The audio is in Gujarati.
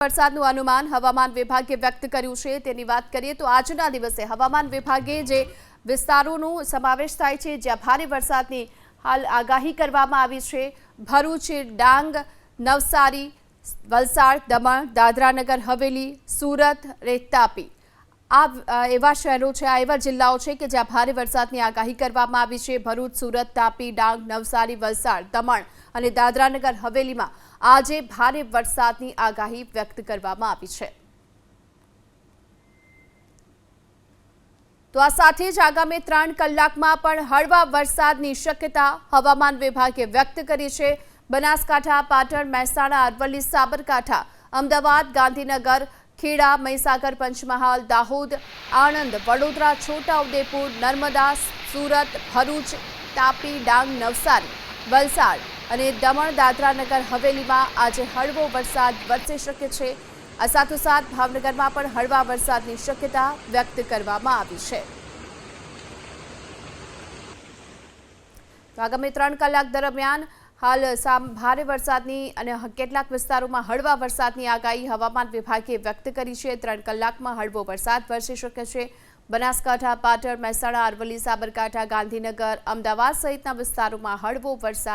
વરસાદનું અનુમાન હવામાન વિભાગે વ્યક્ત કર્યું છે. તેની વાત કરીએ તો આજના દિવસે હવામાન વિભાગે જે વિસ્તારોનો સમાવેશ થાય છે, જ્યાં ભારે વરસાદની હાલ આગાહી કરવામાં આવી છે. ભરૂચ, ડાંગ, નવસારી, વલસાડ, દમણ, દાદરાનગર, હવેલી, સુરત અને તાપી આ એવા શહેરો છે, આ એવા જિલ્લાઓ છે કે જ્યાં ભારે વરસાદની આગાહી કરવામાં આવી છે. ભરૂચ, સુરત, તાપી, ડાંગ, નવસારી, વલસાડ, દમણ અને દાદરાનગર હવેલીમાં આજે ભારે વરસાદની આગાહી વ્યક્ત કરવામાં આવી છે. તો આ સાથે જ આગામી ત્રણ કલાકમાં પણ હળવા વરસાદની શક્યતા હવામાન વિભાગે વ્યક્ત કરી છે. બનાસકાંઠા, પાટણ, મહેસાણા, અરવલ્લી, સાબરકાંઠા, અમદાવાદ, ગાંધીનગર ખેડા, મહીસાગર, પંચમહાલ, દાહોદ, આણંદ, વડોદરા છોટાઉદેપુર નર્મદા, સુરત, ભરૂચ, તાપી, ડાંગ, નવસારી, વલસાડ અને દમણ, દાદરાનગર, હવેલીમાં આજે હળવો વરસાદ વરસી શકે છે. આ સાથોસાથ ભાવનગરમાં પણ હળવા વરસાદની શક્યતા વ્યક્ત કરવામાં આવી છે. આગામી ત્રણ કલાક દરમિયાન હાલ ભારે વરસાદની અને કેટલાક વિસ્તારોમાં હળવા વરસાદની આગાહી હવામાન વિભાગે વ્યક્ત કરી છે. ત્રણ કલાકમાં હળવો વરસાદ વરસી શકે છે. બનાસકાંઠા, પાટણ, મહેસાણા, અરવલ્લી, સાબરકાંઠા, ગાંધીનગર, અમદાવાદ સહિતના વિસ્તારોમાં હળવો વરસાદ